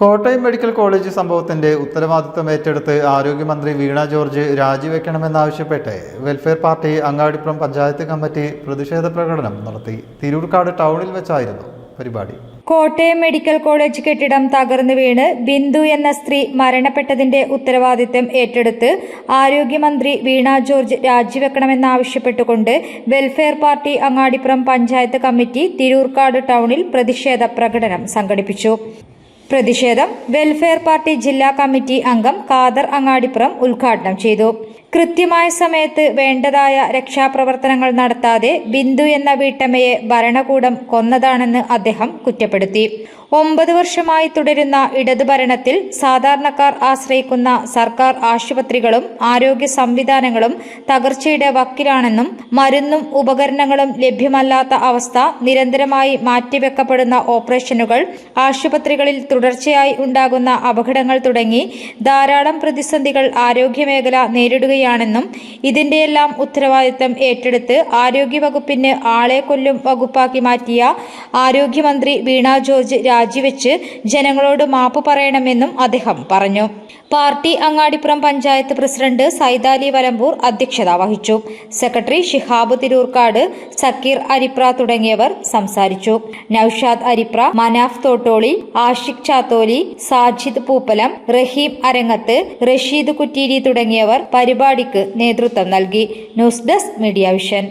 Kottayam medical college സംഭവത്തിന്റെ ഉത്തരവാദിത്തം ഏറ്റെടുത്ത് ആരോഗ്യമന്ത്രി Veena George രാജിവെക്കണമെന്നാവശ്യപ്പെട്ട് welfare party Angadipuram panchayat committee പ്രതിഷേധ പ്രകടനം നടത്തി. തിരൂർക്കാട് ടൗണിൽ വെച്ചായിരുന്നു പരിപാടി. കോട്ടയം മെഡിക്കൽ കോളേജ് കെട്ടിടം തകർന്നു വീണ് ബിന്ദു എന്ന സ്ത്രീ മരണപ്പെട്ടതിന്റെ ഉത്തരവാദിത്തം ഏറ്റെടുത്ത് ആരോഗ്യമന്ത്രി Veena George രാജിവെക്കണമെന്നാവശ്യപ്പെട്ടുകൊണ്ട് welfare party Angadipuram panchayat committee Thirurkad ടൗണിൽ പ്രതിഷേധ പ്രകടനം സംഘടിപ്പിച്ചു. പ്രതിഷേധം വെൽഫെയർ പാർട്ടി ജില്ലാ കമ്മിറ്റി അംഗം കാദർ അങ്ങാടിപ്പുറം ഉദ്ഘാടനം ചെയ്തു കൃത്യമായ സമയത്ത് വേണ്ടതായ രക്ഷാപ്രവർത്തനങ്ങൾ നടത്താതെ ബിന്ദു എന്ന വീട്ടമ്മയെ ഭരണകൂടം കൊന്നതാണെന്ന് അദ്ദേഹം കുറ്റപ്പെടുത്തി. ഒമ്പത് വർഷമായി തുടരുന്ന ഇടതു ഭരണത്തിൽ സാധാരണക്കാർ ആശ്രയിക്കുന്ന സർക്കാർ ആശുപത്രികളും ആരോഗ്യ സംവിധാനങ്ങളും തകർച്ചയുടെ വക്കിലാണെന്നും മരുന്നും ഉപകരണങ്ങളും ലഭ്യമല്ലാത്ത അവസ്ഥ നിരന്തരമായി മാറ്റിവെക്കപ്പെടുന്ന ഓപ്പറേഷനുകൾ ആശുപത്രികളിൽ തുടർച്ചയായി ഉണ്ടാകുന്ന അപകടങ്ങൾ തുടങ്ങി ധാരാളം പ്രതിസന്ധികൾ ആരോഗ്യമേഖല നേരിടുകയാണെന്നും ഇതിന്റെയെല്ലാം ഉത്തരവാദിത്തം ഏറ്റെടുത്ത് ആരോഗ്യവകുപ്പിന് ആളെ കൊല്ലും വകുപ്പാക്കി മാറ്റിയ ആരോഗ്യമന്ത്രി വീണ ജോർജ് രാജിവെച്ച് ജനങ്ങളോട് മാപ്പ് പറയണമെന്നും അദ്ദേഹം പറഞ്ഞു. പാർട്ടി അങ്ങാടിപ്പുറം പഞ്ചായത്ത് പ്രസിഡന്റ് സൈതാലി വലമ്പൂർ അധ്യക്ഷത വഹിച്ചു. സെക്രട്ടറി ഷിഹാബ് തിരൂർക്കാട് സക്കീർ അരിപ്ര തുടങ്ങിയവർ സംസാരിച്ചു. നൌഷാദ് അരിപ്ര മനാഫ് തോട്ടോളി ആഷിഖ് ചാത്തോലി സാജിദ് പൂപ്പലം റഹീം അരങ്ങത്ത് റഷീദ് കുറ്റീരി തുടങ്ങിയവർ പരിപാടിക്ക് നേതൃത്വം നൽകി ന്യൂസ് ഡെസ്ക് മീഡിയ വിഷൻ